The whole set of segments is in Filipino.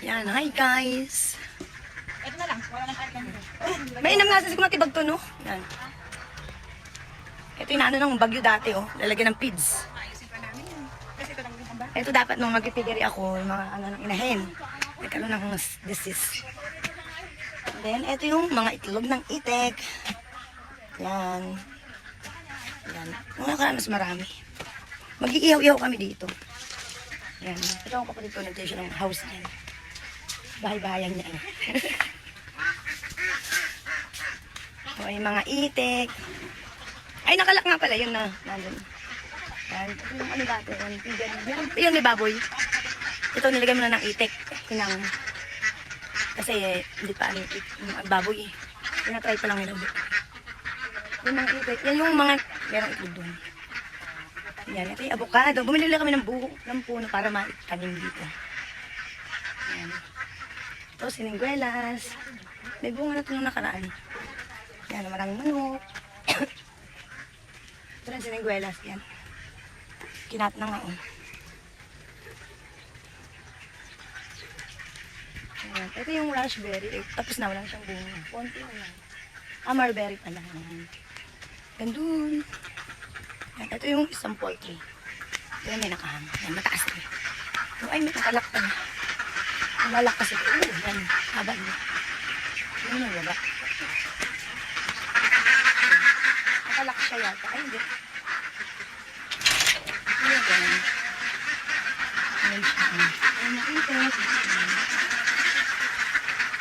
Yan, hi guys. Ito na lang, wala nang kahit lang. May inam nga sa sigma tibag to, no? Yan. Ito yung ano ng bagyo dati, oh. Lalagyan ng pids. Pa ito dapat nung magpipigiri ako, yung mga ano ng inahin. Nagkaroon ng disease. Then, ito yung mga itlog ng itek. Yan. Yan. Nung nakaraan mas marami. Mag-iihaw-ihaw kami dito. Yan. Ito ang kapatid ko, nagtiyo siya ng house niya. Bahay-bahayan niya. o, yung mga itek. Ay, nakalak nga pala. Yun na. Nandun. Yan. Yung ano dati. Yan, yan, yan, yan may baboy. Ito, nilagay mo na ng itek. Pinang, kasi hindi pa ano, yung baboy eh. Tinatry pa lang nila. Yung mga itek. Yan yung mga, merong itlog doon. Yan, ito yung avocado. Bumili lang kami ng buho, ng puno para maitanim dito. Yan. Ito, siningguelas. May bunga na ito nung nakaraan. Yan, maraming manok. ito rin siningguelas. Yan. Kinat na nga, oh. Ayan. Ito yung raspberry. Eh, tapos na, wala siyang bunga. Konti na lang. Ah, marberry pala. Ayan. Gandun. Ayan. Ito yung isang poultry. Ito yung may nakahang. Ayan, mataas. Oh, ay, may nakalak pa na. Nalalak kasi. Oh, yan. Haba niya. Yan yung baba. Nakalak siya yata. Ay, hindi. Ayan, ganun. Ayan siya. Ayan, nakita. Itlog.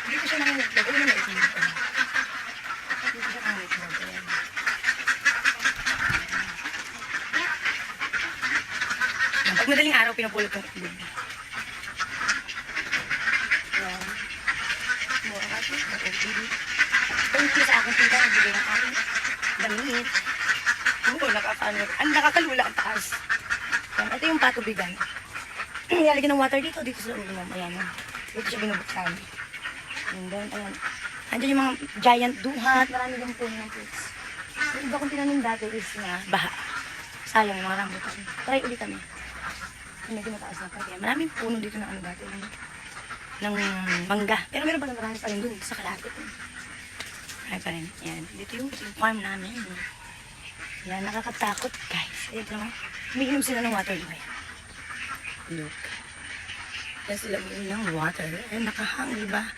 Dito siya nangingitlog. Ayan. Yan, Pag madaling araw, pinupulot ng itlog. Ayan. Mura kasi. Okay. Thank you sa Nagbigay ng aking damit. Oo, nakakano. Ang nakakalula ang taas. Yan, ito yung patubigan. Nilalagyan ng water dito, dito sa ulam. Ayan. Dito siya binubuksan. And then, ayan. Andiyan yung mga giant duhat. Marami din puno ng fruits. Yung iba kong tinanim dati is na baha. Sayang yung mga rambutan. Try ulit kami. Medyo mataas na pa. Maraming puno dito na ano dati. Ng, ng mangga. Pero meron pa na marami pa rin dun sa kalapit. Marami pa rin. Ayan. Dito yung, farm namin. Yan, nakakatakot guys. Ayan naman. Umiinom sila ng water boy. Look. Yan sila umiinom ng water. Ay, nakahang, di ba?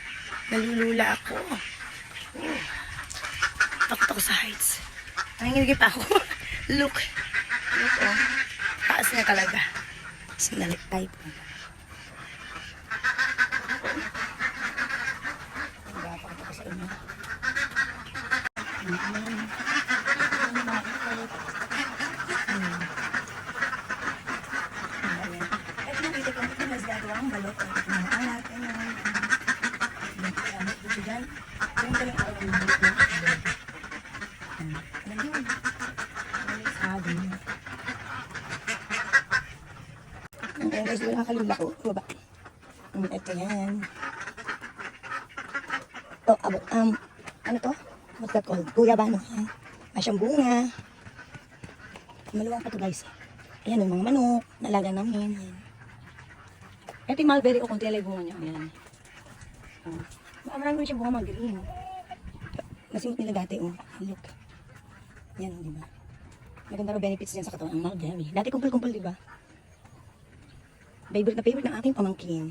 Nalulula ako. Oh. Takot ako sa heights. Nanginginig pa ako. Look. Look, oh. Taas na talaga. Sandali, type. Papakita ko sa inyo. Ito yung itik ang itik mas gagawang balot. Ang alat, ano. Yung gamit dito dyan. Yung galing araw ng balot na. Ano yun? Ano sabi niya? Ayan guys, wala kalula ko. Baba. Um, ito yan. Ito, abot, um, ano to? Ayan. May siyang bunga. Maluwang pa to guys. Ayan, yung mga manok. Nalaga namin. Ayan. Ito yung mulberry o konti lang yung bunga niya. Ayan. Oh. Marami rin siyang bunga mga green. Nasimot nila dati, oh. Look. Yan, di ba? Maganda rin benefits dyan sa katawan ang mulberry. Dati kumpul-kumpul, di ba? Favorite na favorite ng aking pamangkin.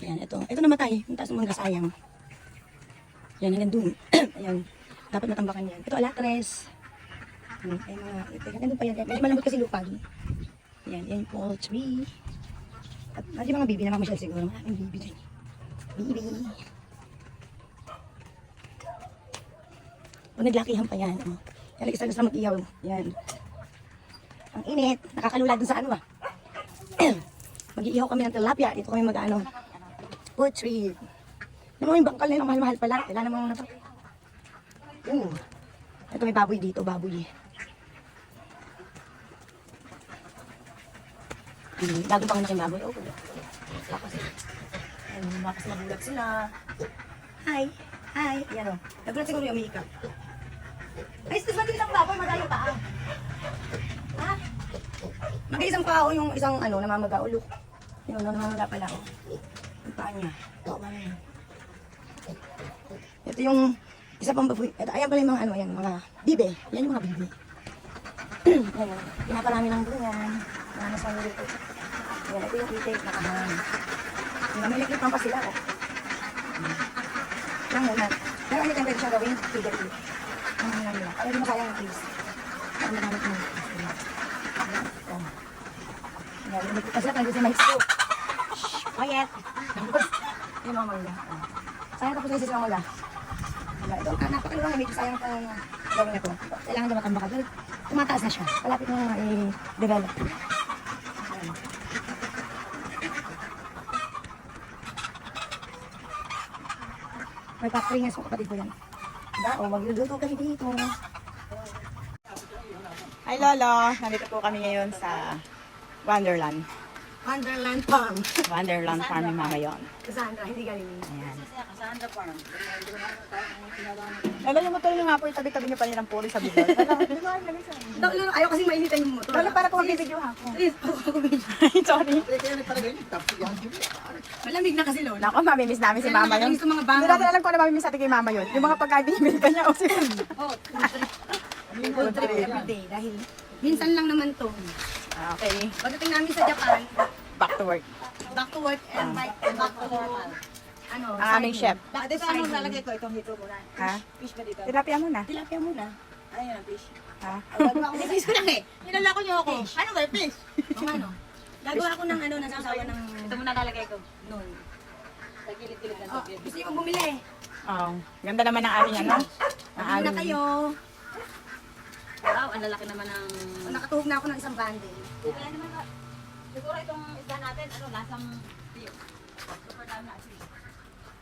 Ayan, ito. Ito namatay. Yung taas ng mga sayang. Yan, hanggang dun. Ayan. Dapat natambakan yan. Ito, alatres. Ayan, ay mga, ito, dun pa yan. Medyo malambot kasi lupa dun. Yan, yan yung poultry. At yung mga bibi, namamasyal siguro. Maraming bibi dun. Bibi. Pag naglakihan pa yan. Oh. Yan, isa gusto mag-ihaw. Yan. Ang init. Nakakalula dun sa ano ah. Mag-iihaw kami ng tilapia. Dito kami mag-ano. Poultry. Naman yung bangkal na yun, ang mahal-mahal pala. Wala namang nato. Oo. Ito may baboy dito, baboy. Hmm, bago pang nakin baboy. Oh, lakas. Ayun, lakas nagulat sila. Hi. Hi. Yan o. Nagulat siguro yung umiikap. Ay, sis, matilis ang baboy, magayo pa. ah. Ha? Mag-isang pa yung isang ano, namamaga ulo. Yung Ayun, namamula pala ako. Yung paa niya. Oo, ano yun. Ito yung isa pang baboy. Ito, ayan pala yung mga ano, ayan, mga bibe. Yan yung mga bibe. ayan, pinaparami ng bungan. Mga nasa nilito. Ayan, ito yung itik na kahan. Yung liklik pa sila, oh. Yan muna. Pero ano kang pwede siya gawin? Figure eight. Ang mga nila. Kaya di masayang yung trees. Ang magamit mo. Ayan. Ayan, lumikit pa sila kasi may scoop. Shh, quiet. Yung mga oh. Sayang tapos na sa mangga. Wala, ito, ah, napakaluwang na medyo sayang pa gawin na to. Kailangan daw matambak agad. Tumataas na siya. Kalapit na i-develop. May factory nga sa kapatid ko yan. Da, o magluluto kami dito. Hi Lolo, nandito po kami ngayon sa Wonderland. Wonderland Farm. Wonderland Farm ni Mama yon. Cassandra, hindi galing. Ayan. Lolo, yung motor niyo nga po, tabi-tabi niyo pa nilang puri sa. Lalo, lalo, ayaw kasi mainitan yung motor. Lolo, para po magbibideo ha. Please, ako video. Sorry. Malamig na kasi, Lola. Nako, mamimiss namin si Mama yon. Yung sa mga Hindi banga. natin alam kung ano mamimiss natin kay Mama yon. Yung mga pagkain binibili pa niya o si Oh, Good trip everyday. Dahil minsan lang naman to. Okay, Pagdating namin sa Japan, back to work. back to work and back, back to normal. Ano? Ang aming chef. Back to ano lalagay ko? Itong hito muna. Ha? Fish ba dito? Tilapia muna. Tilapia muna. Ayun ang fish. Ha? Fish ko lang eh. Nilalako niyo ako. Ano ba fish? Mga ano? Gagawa ko ng ano, nasasawa ng... Ito muna lalagay ko. Noon. Sa gilid-gilid ng Oh, gusto niyo bumili? Oo. Ganda naman ang aming ano. Ang Bumili na aming. kayo. Wow, ang lalaki naman ng... Oh, Nakatuhog na ako ng isang bundle. Kaya naman, siguro itong isda natin, ano, lasang tiyo. Super dami na asin.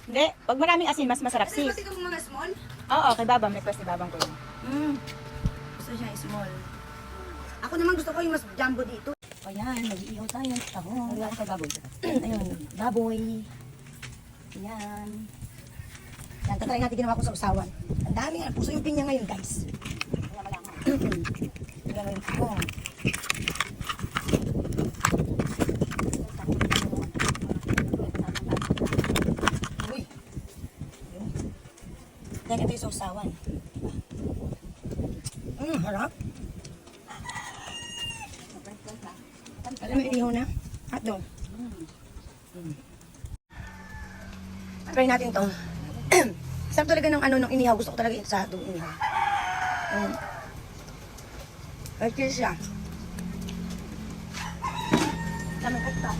Hindi, pag maraming asin, mas masarap sis. kasi kung mga small, Oo, kay Baba, may pwes ni Babang ko yun. Mm. Gusto siya small. Ako naman gusto ko yung mas jumbo dito. O yan, mag-iihaw tayo ng tahong. Wala ko kay baboy. Ayun, baboy. Yan. Yan, tatry natin ginawa ko sa usawan. Ang dami nga, puso yung pinya ngayon, guys. Kaya malaman. Yan yung tahong. Uy. Yun. Yan, ito yung sa usawan. Mm, harap. Alam mo, inihaw na? Hotdog. Mm. Try natin to. Sarap talaga ng ano, ng inihaw. Gusto ko talaga yung sa hotdog inihaw. Mm. Ay, cheese siya. Dami kata.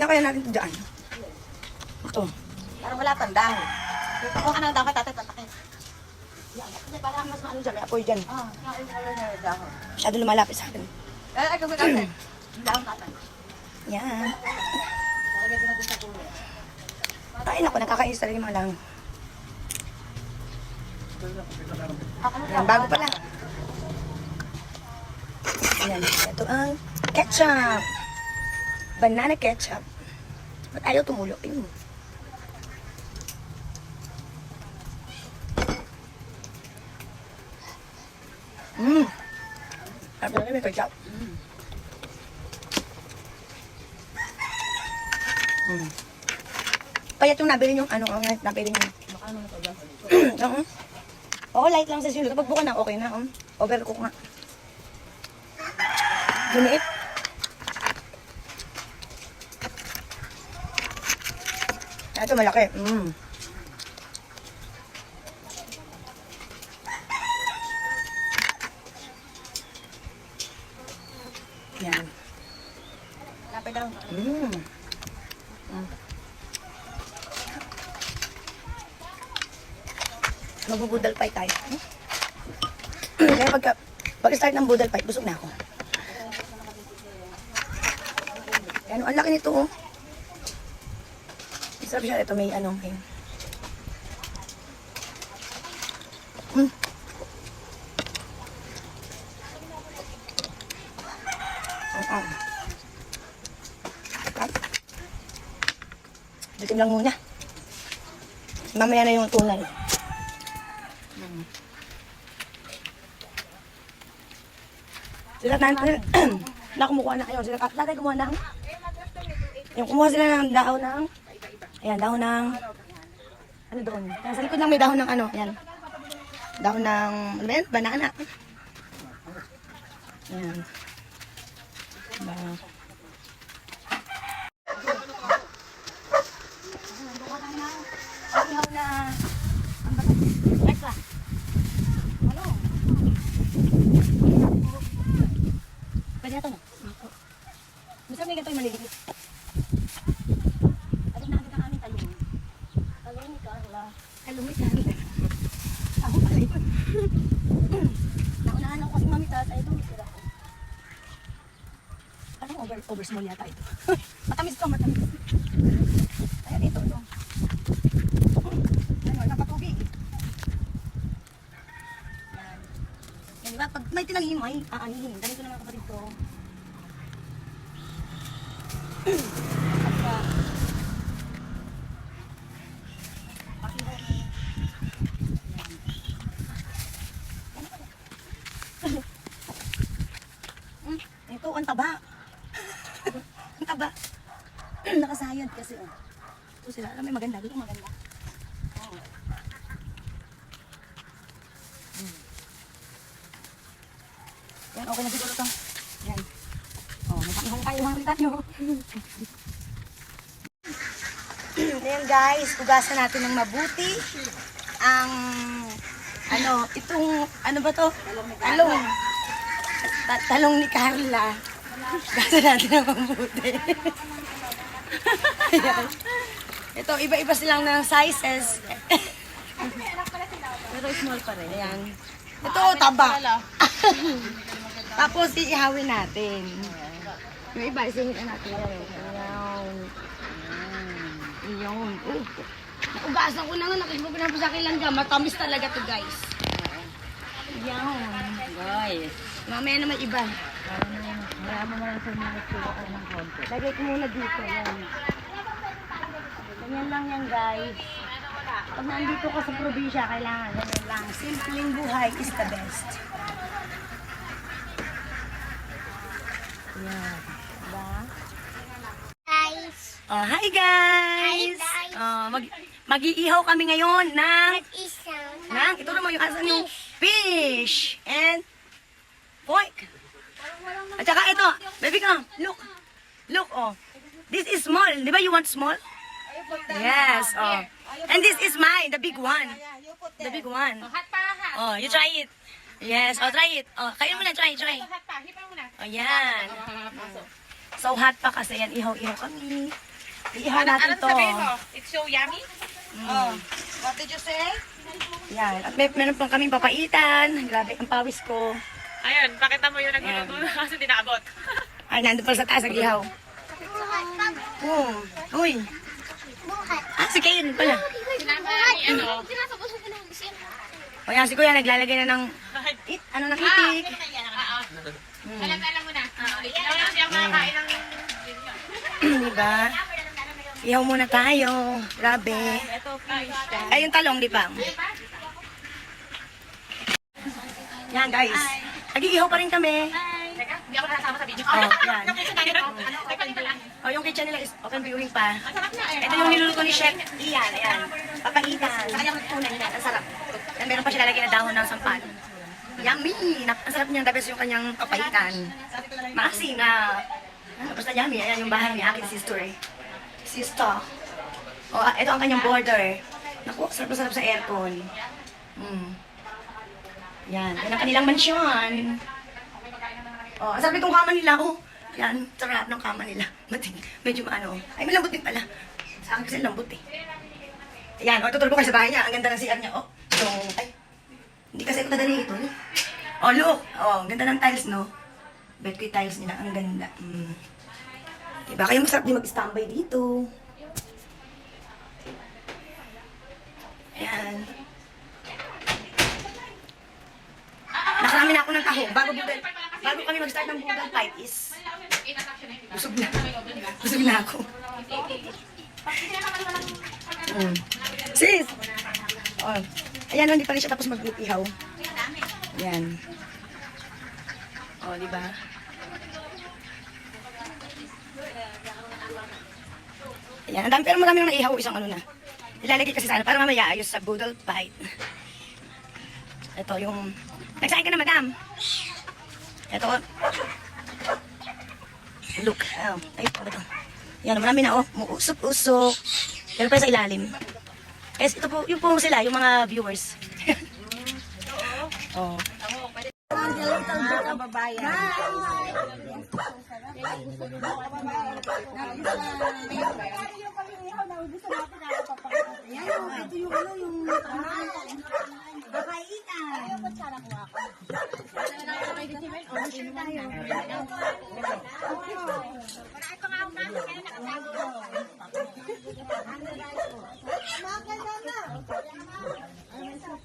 Na kaya natin ito dyan. Ito. Parang wala pang dahon. Kung ano dapat tatay tatakin. Kasi parang mas maano dyan, may apoy dyan. Ah, yung wala na dahon. Masyado lumalapit sa akin. Eh, ay, kung tatay. Dahon tatay. Yan. Lalagay ko na dun sa kulo. Ay, naku, nakakainis talaga yung mga lang. Ako Yan, bago pa lang. Yan, ito ang ketchup. Banana ketchup. Ba't ayaw tumulo? Ayun. Mmm. Sarap talaga may ketchup. Mm. Payat yung nabili yung ano, ang nabili yung Oo. Oo, light lang sa silo. Kapag buka na, okay na. Um. Overcook nga. Gumiit. Ito malaki. Mm. Yan. Lapay daw. Mm. Magbubudal fight tayo. Kaya pagka, pag start ng budal fight, busog na ako. Ano, ang laki nito oh. Sarap siya. Ito may ano. May... Hmm. Ah. Cut. Bitin lang muna. Mamaya na yung tulay. Hmm. Sila tatay, nakumukuha na kayo. Sila ah, tatay kumuha na. Yung kumuha sila ng daon ng ayan, dahon ng, ano doon? Yan, sa likod lang may dahon ng ano, yan. Dahon ng, ano ba? Banana. Ayan. Ba. Ihaw na, ang bato, extra. Ano? Pwede na to, no? Gusto may ganito yung maliliit. Alin na agad ang aming talong. Talong ni Carla. Talong ni Carla. Ako pala yun. Naunahan ako kasi mamitas. Ay, ito, tira ko. Parang small yata ito. matamis to, matamis. Ayan, ito, ito. Ano, napatubig. Yan. Yan, diba? Pag may tinangin mo, ay aanihin. Dahil ko na mga kapatid ko. At sa... Pakihaw ni... Hmm, ito, ang taba. ang taba. Nakasayad kasi, oh. Ito sila, alam mo, maganda. Dito maganda. Oh. Hmm. Yan, okay na siguro to. Yan. Oh, makakahang tayo mga kita nyo. Ayan guys, hugasan natin ng mabuti ang ano, itong ano ba to? Talong. Ta- talong ni Carla. Hugasan natin ng mabuti. Ayan. Ito, iba-iba silang ng sizes. Pero small pa rin. Ayan. Ito, taba. Tapos, iihawin natin. Yung iba, isingin natin. Ayan. Ayan. Naugasan ko na nga, nakikita ko na po sa akin lang dyan. Matamis talaga to guys. Ayan. Guys. Mamaya naman iba. Kaya mo lang sa mga tuwa ko ng konti. Lagay ko muna dito. Ayan. Ganyan lang yan guys. Pag nandito ka sa probinsya, kailangan ganyan lang. Simpleng buhay is the best. Yan. Diba? Guys, Oh, hi guys! Hi, guys. Oh, mag mag-iihaw kami ngayon ng isang ng ito naman yung asan yung fish and pork. At saka ito, baby ka, look. Look, oh. This is small. Di ba you want small? Yes, oh. And this is mine, the big one. The big one. Hot. Oh, you try it. Yes, oh, try it. Oh, kayo muna, try, try. Hot pa, hipa mo na. Oh, yan. So hot pa kasi yan, ihaw-ihaw kami. Iihaw natin to. It's so yummy? Oh, What did you say? yan. At may meron pang kaming papaitan. Grabe, ang pawis ko. Ayun, pakita mo yung nagluluto kasi di naabot. Ay, nandun pala sa taas, buhat pag Oh, uy. Ah, si Kayon pala. Ano? Ko ng isin. O yan, si Kuya naglalagay na ng, it, ano, ng itik. Alam na alam mo na. Ikaw lang siyang makakain ng diba? Ihaw muna tayo. Grabe. Ay, yung talong, di ba? Yan, guys. Nag-iihaw pa rin kami. Teka, hindi ako nakasama sa video. Oh, yan. Oh, yung kitchen nila is open viewing pa. Na eh. Ito yung niluluto ni Chef Ian. Ayan. Papaitan. Sa kanyang tunan niya. Ang sarap. Meron pa siya lalagyan na dahon ng sampal. Yummy! Nak- Ang sarap niyan. Tapos yung kanyang papaitan. Maasim na. Ano, basta yummy. Ayan yung bahay ni aking sister eh. Sister. Oh, ito ang kanyang border. Naku, sarap sarap sa aircon. Mm. Yan. Yan ang kanilang mansyon. Oh, ang sarap itong kama nila. Oh, yan. Sarap ng kama nila. Mating, medyo maano. Ay, malambot din pala. Sa akin kasi lambot eh. Yan, oh, tutulog ko kayo sa bahay niya. Ang ganda ng CR niya, oh. So, ay, hindi kasi ako nadali ito. eh. Oh, look. Oh, ang ganda ng tiles, no? Bet ko yung tiles nila. Ang ganda. Mm. Diba? Kayo masarap din mag-standby dito. Ayan. Nakarami na ako ng taho. Bago, budal, bago kami mag-start ng budal fight is, busog na. Busog na ako. Mm. Sis! Oh. Ayan, hindi pa rin siya tapos mag-ihaw. Ayan. Oh, di ba? Ayan, ang dami, pero marami nang ihaw isang ano na. Ilalagay kasi sana para mamaya ayos sa boodle bite. Ito yung... Nagsahin ka na, madam. Ito. Look. Oh, ay, ano ba ito? Yan, marami na, oh. Muusok-usok. Pero pa sa ilalim. Yes, ito po, yung po sila, yung mga viewers.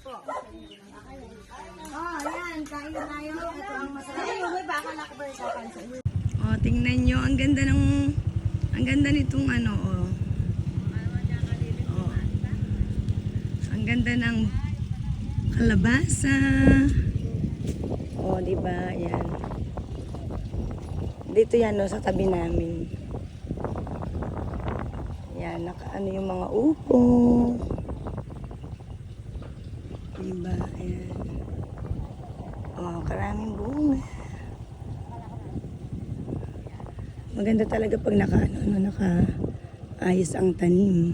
oh. Oh, tingnan nyo. Ang ganda ng... Ang ganda nitong ano, oh. oh. Ang ganda ng kalabasa. Oh, di ba? Yan. Dito yan, no, sa tabi namin. Yan, nakaano yung mga upo. Karaming bunga. Maganda talaga pag naka, ano, naka ayos ang tanim.